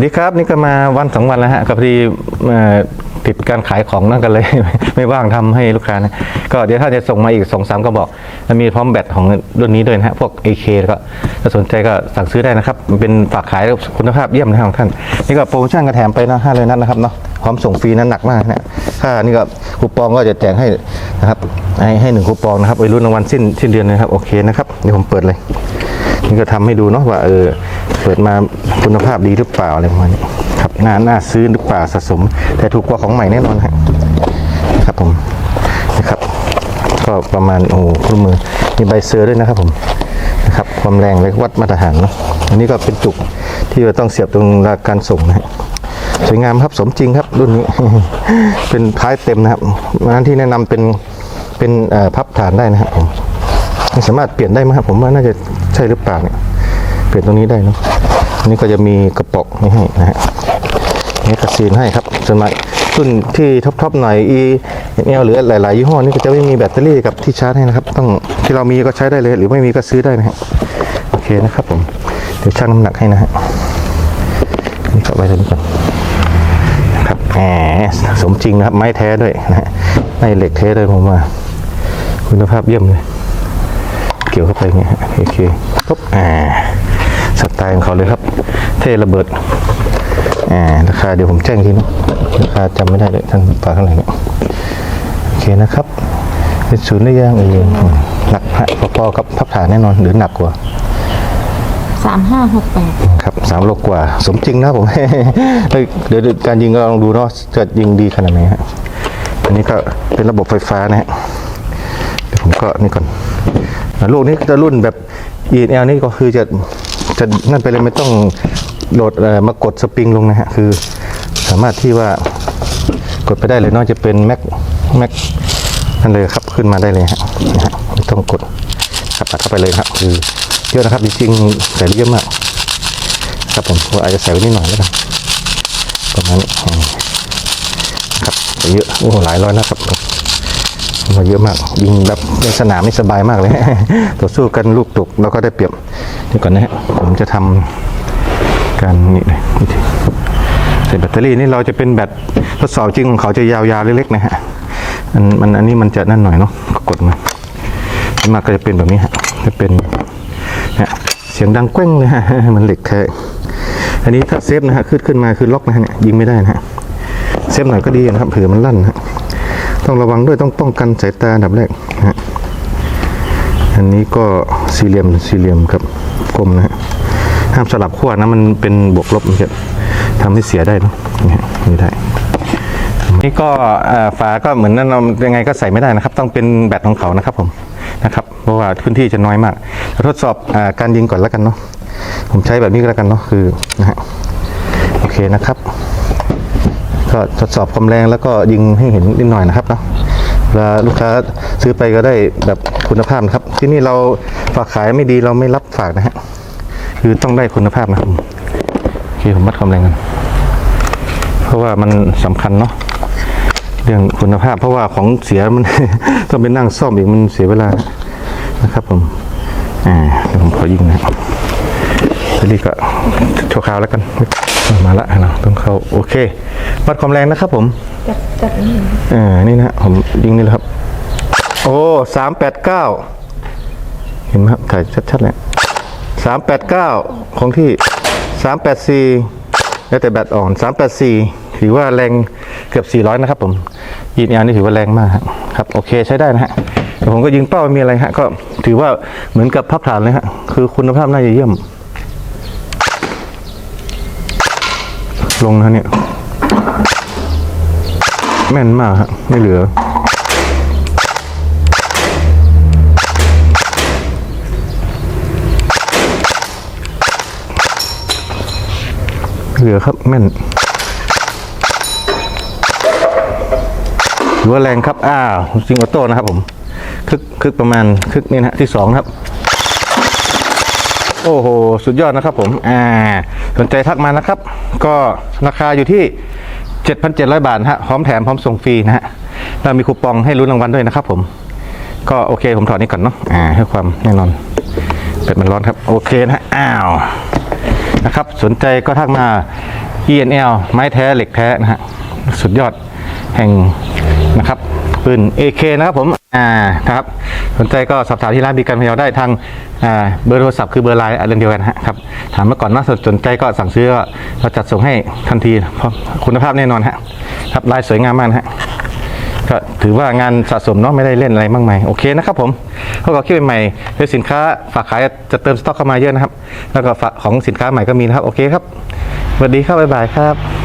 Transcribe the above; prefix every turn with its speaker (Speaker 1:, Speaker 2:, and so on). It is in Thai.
Speaker 1: สวัสดีครับนี่ก็มาวันสองวันแล้วฮะก็พอดีติดการขายของนั่นกันเลย ไม่ว่างทำให้ลูกค้านะก็เดี๋ยวถ้าจะส่งมาอีกสองสามกระบอกมีพร้อมแบตของรุ่นนี้ด้วยนะฮะพวก AK ก็ถ้าสนใจก็สั่งซื้อได้นะครับ เป็นฝากขายคุณภาพเยี่ยมนะครับของท่าน นี่ก็โปรโมชั่นก็แถมไปนะห้าเลยนัดนะครับเนาะพร้อมส่งฟรีนั้นหนักมากนะค่านี่ก็คูปองก็จะแจกให้นะครับให้ให้หนึ่งคูปองนะครับไว้รุ่นรางวัลสิ้นสิ้นเดือนนะครับโอเคนะครับเดี๋ยวผมเปิดเลยนี่ก็ทำให้ดูเนาะว่าเออ เปิดมาคุณภาพดีหรือเปล่าอะไรประมาณนี้ครับน่าน่าซื้อหรือเปล่าสะสม แต่ถูกกว่าของใหม่แน่นอนฮะครับผมนะครับ ก็ประมาณโอ้โหคู่มือมีใบเซอร์ด้วยนะครับผมนะครับความแรงไว้วัดมาตรฐานเนาะอันนี้ก็เป็นจุกที่เราต้องเสียบตรงราการส่งนะฮะสวยงามครับสมจริงครับรุ่นนี้ เป็นท้ายเต็มนะครับร้านที่แนะนำเป็นเป็นพับฐานได้นะครับผมสามารถเปลี่ยนได้ไหมครับผมว่าน่าจะใช่หรือเปล่าเนี่ย เปลี่ยนตรงนี้ได้เนาะอันนี้ก็จะมีกระป๋องไม่ให้นะฮะนี่กระซีนให้ครับส่วนมากรุ่นที่ท็อปๆหน่อย e เอลหรือหลายๆยี่ห้อนี่ก็จะไม่มีแบตเตอรี่กับที่ชาร์จให้นะครับ ต้องที่เรามีก็ใช้ได้เลย หรือไม่มีก็ซื้อได้นะฮะโอเคนะครับผมเดี๋ยวชั่งน้ำหนักให้นะฮะนี่ก็ไว้ตรงนี้ก่อนนะครับแหมสมจริงนะครับไม้แท้ด้วยนะฮะไม้เหล็กแท้ด้วยผมว่าคุณภาพเยี่ยมเลย เกี่ยวเข้าไปงเงี้ยโอเคปุ๊บอ่า สไตล์ของเขาเลยครับ เทระเบิดอ่าราคาเดี๋ยวผมแจ้งอีกทีนะราคาจำไม่ได้เลยท่านฝากเท่าไหร่เนี่ยโอเคนะครับเป็นศูนย์ได้ยังเองหนักฮะพอๆกับพับฐานแน่นอนหรือหนักกว่า
Speaker 2: สามห้าหกแปด
Speaker 1: ครับสามโลกว่า สมจริงนะผมเฮ้ยเดี๋ยวการยิงก็ลองดูเนาะจะยิงดีขนาดไหนฮะอันนี้ก็เป็นระบบไฟฟ้านะฮะเดี๋ยวผมก็นี่ก่อนอ่าลูกนี้จะรุ่นแบบ ENL นี่ก็คือจะ จะนั่นไปเลยไม่ต้องโหลดเอ่อมากดสปริงลงนะฮะคือ สามารถที่ว่ากดไปได้เลยนอกจะเป็นแม็กแม็กนั่นเลยครับขึ้นมาได้เลยฮะไม่ต้องกดครับตัดเข้าไปเลยครับ คือเยอะนะครับจริงๆใส่เยอะมาก ครับผมผมอาจจะใส่ไว้นิดหน่อยแล้วกันประมาณนี้ครับเยอะโอ้หลายร้อยนะครับมาเยอะมากยิงแบบในสนามนี่สบายมากเลยต่อสู้กันลูกตกเราก็ได้เปรียบ เดี๋ยวก่อนนะฮะผมจะทำการนี่เลยวิธีใส่แบตเตอรี่นี่เราจะเป็นแบตทดสอบจริงของเขาจะยาวๆเล็กๆนะฮะอันมันอันนี้มันจะนั่นหน่อยเนาะกดมาส่วนมาก็จะเป็นแบบนี้ฮะจะเป็นฮะเสียงดังแกว้งเลยฮะมันเหล็กแท้อันนี้ถ้าเซฟนะฮะขึ้นขึ้นมาคือล็อกนะฮะเนี่ยยิงไม่ได้นะฮะเซฟหน่อยก็ดีนะครับเผื่อมันลั่นฮะต้องระวังด้วยต้องป้องกันสายตาดับแรกฮะอันนี้ก็สี่เหลี่ยมสี่เหลี่ยมครับ ลมนะฮะห้ามสลับขั้วนะมันเป็นบวกลบมันจะทำให้เสียได้นะนี่ได้นี่ก็ฝาก็เหมือนนั่นเรายังไงก็ใส่ไม่ได้นะครับ ต้องเป็นแบตของเขานะครับผมนะครับ เพราะว่าพื้นที่จะน้อยมาก ทดสอบอการยิงก่อนแล้วกันเนาะผมใช้แบบนี้ก็แล้วกันเนาะคือนะฮะโอเคนะครับ ก็ทดสอบความแรงแล้วก็ยิงให้เห็นนิดหน่อยนะครับเนาะ เวลาลูกค้าซื้อไปก็ได้แบบคุณภาพนะครับ ที่นี่เราฝากขายไม่ดีเราไม่รับฝากนะฮะคือต้องได้คุณภาพนะครับโอเคผมวัดความแรงกันเพราะว่ามันสำคัญเนาะเรื่องคุณภาพ เพราะว่าของเสียมันต้องไปนั่งซ่อมอีกมันเสียเวลานะครับผมอ่าเดี๋ยวผมขอยิงนะครับ ทีนี้ก็โชว์คราวแล้วกัน มาละเราต้องเข้าโอเค วัดความแรงนะครับผม
Speaker 2: จับจับนี่
Speaker 1: อ่านี่นะผมยิงนี่แหละครับ โอ้สามแปดเก้าเห็นไหมครับถ่ายชัดๆเลยสามแปดเก้าของที่สามแปดสี่แล้วแต่แบตอ่อนสามแปดสี่ถือว่าแรงเกือบสี่ร้อยนะครับผมยิงแอลนี่ถือว่าแรงมากครับครับโอเคใช้ได้นะฮะแต่ผมก็ยิงเป้าไม่มีอะไรฮะก็ถือว่าเหมือนกับพับฐานเลยฮะคือคุณภาพน่าจะเยี่ยม ลงนะเนี่ย แม่นมากครับไม่เหลือ เหลือครับแม่นถือว่าแรงครับ อ้าวจริงออโต้นะครับผม คึกคึกประมาณคึกนี่นะฮะที่สองครับ โอ้โห สุดยอดนะครับผม อ่า สนใจทักมานะครับ ก็ราคาอยู่ที่ 7,700 บาทฮะ พร้อมแถมพร้อมส่งฟรีนะฮะ เรามีคูปองให้ลุ้นรางวัลด้วยนะครับผม ก็โอเค ผมถอดนี้ก่อนเนาะ อ่าเพื่อความแน่นอน เป็ดมันร้อนครับ โอเคนะฮะอ้าว นะครับ สนใจก็ทักมา ENL ไม้แท้เหล็กแท้นะฮะ สุดยอดแห่งนะครับปืน AK นะครับผม อ่า นะครับ สนใจก็สอบถามที่ร้านบีกันพยาได้ทางเบอร์โทรศัพท์คือเบอร์ไลน์อันเดียวกันะครับถามมาก่อนว่าสนใจก็สั่งซื้อก็เราจัดส่งให้ทันทีเพราะคุณภาพแน่นอนฮะครับลายสวยงามมากฮะก็ถือว่างานสะสมเนาะไม่ได้เล่นอะไรมากมายโอเคนะครับผมพวกเราคิดใหม่ๆด้วยสินค้าฝากขายจะเติมสต็อกเข้ามาเยอะนะครับ แล้วก็ของสินค้าใหม่ก็มีนะครับโอเคครับสวัสดีครับบ๊ายบายครับ